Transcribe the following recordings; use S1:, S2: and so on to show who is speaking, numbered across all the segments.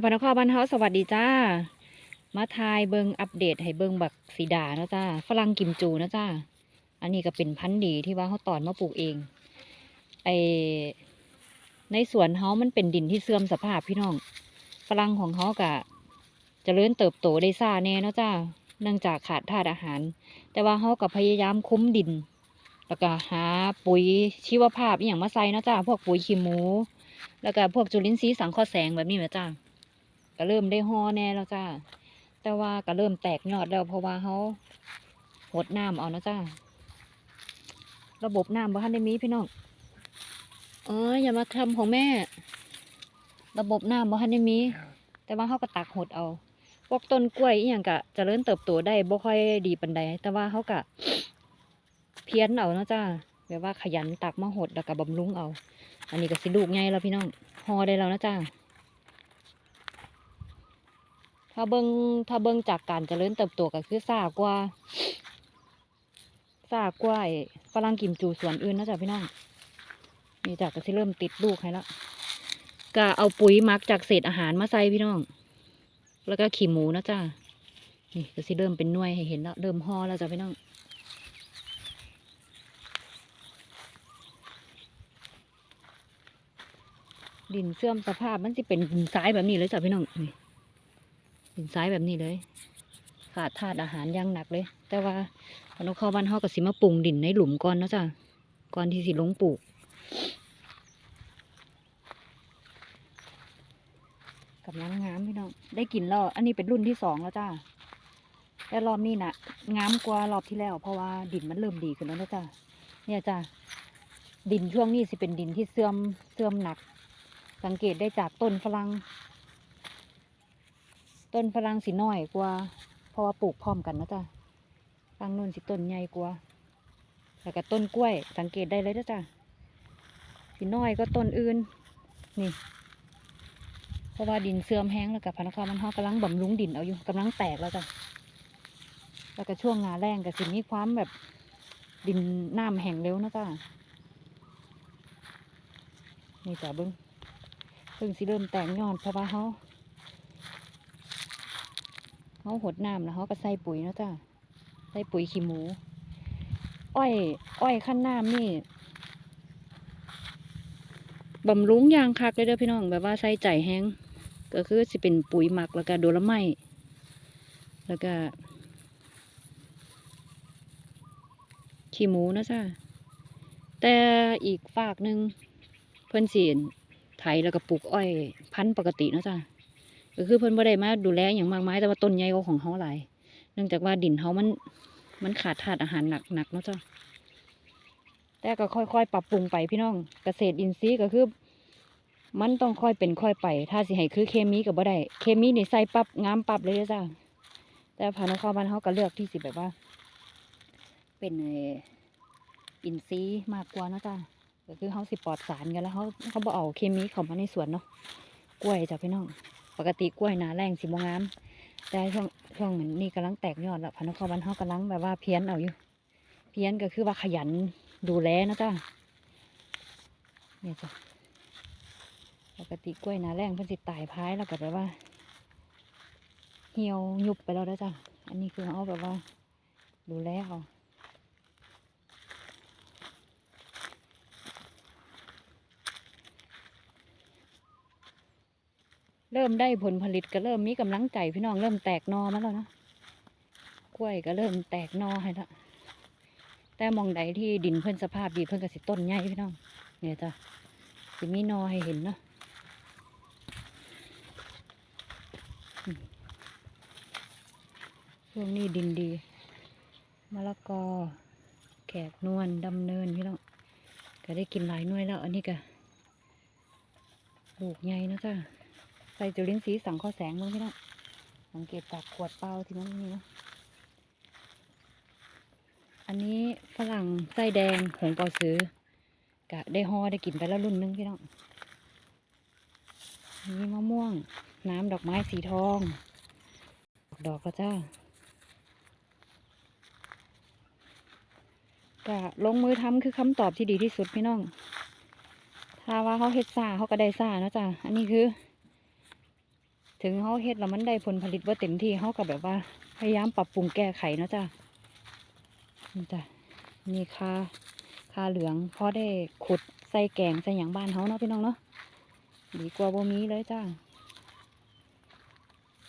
S1: พนักข้อบ้านเฮาสวัสดีจ้า มาทายเบิงอัปเดตให้เบิงบักสีดาเนาะจ้าฝรั่งกิมจูเนาะจ้า อันนี้ก็เป็นพันธุ์ดีที่ว่าเขาตอนมาปลูกเอง ไอในสวนเฮามันเป็นดินที่เสื่อมสภาพพี่น้อง ฝรั่งของเขากะจะเจริญเติบโตได้ซ่าแน่เนาะจ้า เนื่องจากขาดธาตุอาหาร แต่ว่าเขาก็พยายามคุ้มดิน แล้วก็หาปุ๋ยชีวภาพอย่างมาใส่เนาะจ้า พวกปุ๋ยขี้หมู แล้วก็พวกจุลินทรีย์สังเคราะห์แสงแบบนี้แหละจ้า ก็เริ่มได้ห่อแน่แล้วจ้าแต่ว่าก็เริ่มแตกยอดแล้วเพราะว่าเขาหดน้ำเอานะจ้าระบบน้ำบ้านได้มีพี่น้องเอออย่ามาทำของแม่ ระบบน้ำบ้านได้มี แต่ว่าเขาก็ตักหดเอาพวกต้นกล้วยอย่างก็เจริญเติบโตได้บ่ค่อยดีปานใดแต่ว่าเขาก็เพี้ยนเอาเนาะจ้าแบบว่าขยันตักมาหดแล้วก็บำรุงเอา อันนี้ก็สิลูกใหญ่แล้วพี่น้องหอได้แล้วนะจ้า ถ้าเบิงถ้าเบิงจากการเจริญเติบโตก็คือซากว่าซากว่าไอ้ฝรั่งกิมจูสวนอื่นนะจ๊ะพี่น้องนี่จ้ะก็สิเริ่มติดลูกให้แล้วก็เอาปุ๋ยมักจากเศษอาหารมาใส่พี่น้อง แล้วก็ขี้หมูนะจ้านี่ก็สิเริ่มเป็นน่วยให้เห็นแล้วเริ่มห่อแล้วจ้ะพี่น้องดินเสื่อมสภาพมันจะเป็นดินทรายแบบนี้เลยจ้ะพี่น้องนี่ ดินทรายแบบนี้เลย ขาดธาตุอาหารย่างหนักเลย แต่ว่าพอนกเข้าบ้านเฮาก็สิมาปรุงดินในหลุมก่อนเนาะจ้ะก่อนที่สิลงปลูกกำลังงามพี่น้องได้กินแล้วอันนี้เป็นรุ่นที่สองแล้วจ้าแต่รอบนี้น่ะงามกว่ารอบที่แล้ว เพราะว่าดินมันเริ่มดีขึ้นแล้วนะจ้าเนี่ยจ้าดินช่วงนี้สิเป็นดินที่เสื่อมเสื่อมหนัก สังเกตได้จากต้นฝรั่ง ต้นฝรั่งสีน้อยกว่าเพราะว่าปลูกพร้อมกันนะจ๊ะฟังนู่นสิต้นใหญ่กว่าแล้วก็ต้นกล้วย สังเกตได้เลยนะจ๊ะสีน้อยก็ต้นอื่น นี่ เพราะว่าดินเสื่อมแห้งแล้วกับพนักงานมันฮอกำลังบำรุงดินเอาอยู่กำลังแตกแล้วจ้ะแล้วก็ช่วงงาแรงกับสิมีความแบบดินน้ำแห้งเร็วนะจ๊ะนี่จ้ะเบิ้งเพิ่งสิเริ่มแตกยอดเพราะว่าเขา เขาหดน้ำแล้วเขาก็ใส่ปุ๋ยเนาะจ้าใส่ปุ๋ยขี้หมู อ้อย อ้อยขั้นน้ำนี่บำรุงยางคักเลยเด้อพี่น้องแบบว่าใส่ใจแห้งก็คือสิเป็นปุ๋ยหมักแล้วก็โดละไม้แล้วก็ขี้หมูนะจ้าแต่อีกฝากหนึ่งเพิ่นสิไถแล้วก็ปลูกอ้อย พันธุ์ปกตินะจ้ะ ก็คือเพิ่นบ่ได้มาดูแลอย่างมากมายแต่ว่าต้นใหญ่กว่าของเฮาหลายเนื่องจากว่าดินเฮามัน มันขาดธาตุอาหารหนักหนักๆเนาะจ้ะแต่ก็ค่อยๆ ปรับปรุงไปพี่น้องเกษตรอินทรีย์ก็คือ มันต้องค่อยเป็นค่อยไป ถ้าสิให้คือเคมีก็บ่ได้เคมีนี่ใส่ปับงามปับเลยจ้ะแต่พานุข้าวบ้านเฮาก็เลือกที่สิแบบว่า เป็นอินทรีย์มากกว่านะจ้ะก็คือเขาสิปลอดสารกันแล้วเขาเขาบอเอาเคมีเข้ามาในสวนเนาะกล้วยจ้ะพี่น้อง ปกติกล้วยหนาแรงสิบงามแต่ช่วงช่วงเหมือนนี่กำลังแตกยอดแล้วพันธุ์ข้าวบ้านเขากำลังแบบว่าเพี้ยนเอาอยู่ เพี้ยนก็คือว่าขยันดูแลนะจ้าเนี่ยจ้ะปกติกล้วยหนาแรงเพิ่นสิตายพายแล้วก็แบบว่า เหี่ยวยุบไปแล้วนะจ้ะอันนี้คือเอาแบบว่า ดูแลเอา เริ่มได้ผลผลิตก็เริ่มมีกำลังใจพี่น้องเริ่มแตกนอมาแล้วเนาะกล้วยก็เริ่มแตกนอให้ละแต่มองใดที่ดินเพิ่อนสภาพดีเพิ่อนก็สิต้นใหญ่พี่น้องเนี่ยจ้ะสิมีนอให้เห็นเนาะช่วงนี้ดินดีมะละกอ แขกนวลดำเนินพี่น้องก็ได้กินหลายน่วยแล้ว อันนี้ก็ลูกใหญ่นะจ้ะ ส่จุลินทรีย์สังเคราะห์แสงลงพี่น้องสังเกตจากขวดเปล่าที่มันมีนะอันนี้ฝรั่งไส้แดงหงเปาซื้อกะได้ห่อได้กินไปแล้วรุ่นหนึงพี่น้องนี่มะม่วง น้ำดอกไม้สีทอง ดอกแล้วจ้ากะลงมือทำคือคำตอบที่ดีที่สุดพี่น้อง ถ้าว่าเขาเฮ็ดซ่าเขาก็ได้ซ่าเนาะจ้ะอันนี้คือ ถึงเขาเฮ็ดแล้วมันได้ผลผลิตว่าเต็มที่เขาก็แบบว่า พยายามปรับปรุงแก้ไขเนาะจ้ะนี่จ้ะนี่ค่าค่าเหลืองพอได้ขุดใส่แกงใส่หยังบ้านเขาเนาะพี่น้องเนาะดีกว่าบ่มีเลยจ้า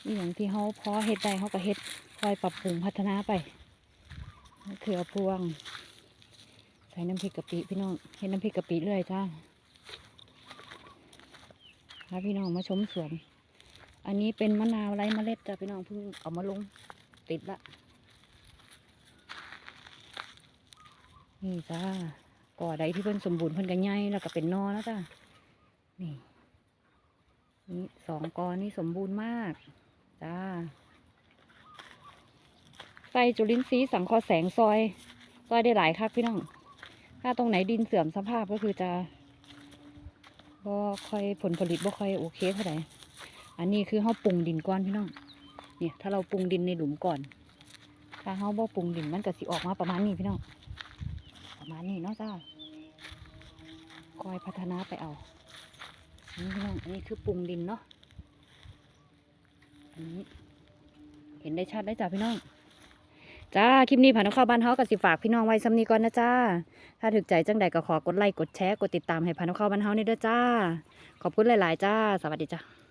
S1: นี่อย่างที่เขาพอเฮ็ดได้เขาก็เฮ็ดคอยปรับปรุงพัฒนาไปมะเขือพวง ใส่น้ำพริกกะปิพี่น้องเฮ็ดน้ำพริกกะปิเลยจ้าพาพี่น้องมาชมสวน อันนี้เป็นมะนาวไร้เมล็ดจ้ะพี่น้องเพิ่งเอามาลงติดละ นี่จ้าก่อใดที่เพิ่นสมบูรณ์เพิ่นกันใหญ่แล้วก็เป็นนอแล้วจ้านี่นี่สองกอนี่สมบูรณ์มากจ้าใส่จุลินทรีย์สังเคราะห์แสงซอย ซอยได้หลายคักพี่น้อง ถ้าตรงไหนดินเสื่อมสภาพก็คือจะบ่ค่อยผลผลิตบ่ค่อยโอเคเท่าไหร่ อันนี้คือเราปรุงดินก่อนพี่น้อง เนี่ยถ้าเราปรุงดินในหลุมก่อน ถ้าเราบ่ปรุงดินมันก็สิออกมาประมาณนี้พี่น้อง ประมาณนี้เนาะจ้าคอยพัฒนาไปเอานี่พี่น้องอันนี้คือปรุงดินเนาะ อันนี้ เห็นได้ชัดได้จ้าพี่น้องจ้า คลิปนี้ผ่านเข้าบ้านเฮากับสิฝากพี่น้องไว้ซ้ำนี้ก่อนนะจ้า ถ้าถึกใจจังใดก็ขอกดไลค์ กดแชร์ กดติดตามให้ผ่านเข้าบ้านเฮานี่ด้อจ้า ขอบคุณหลาย ๆ จ้า สวัสดีจ้า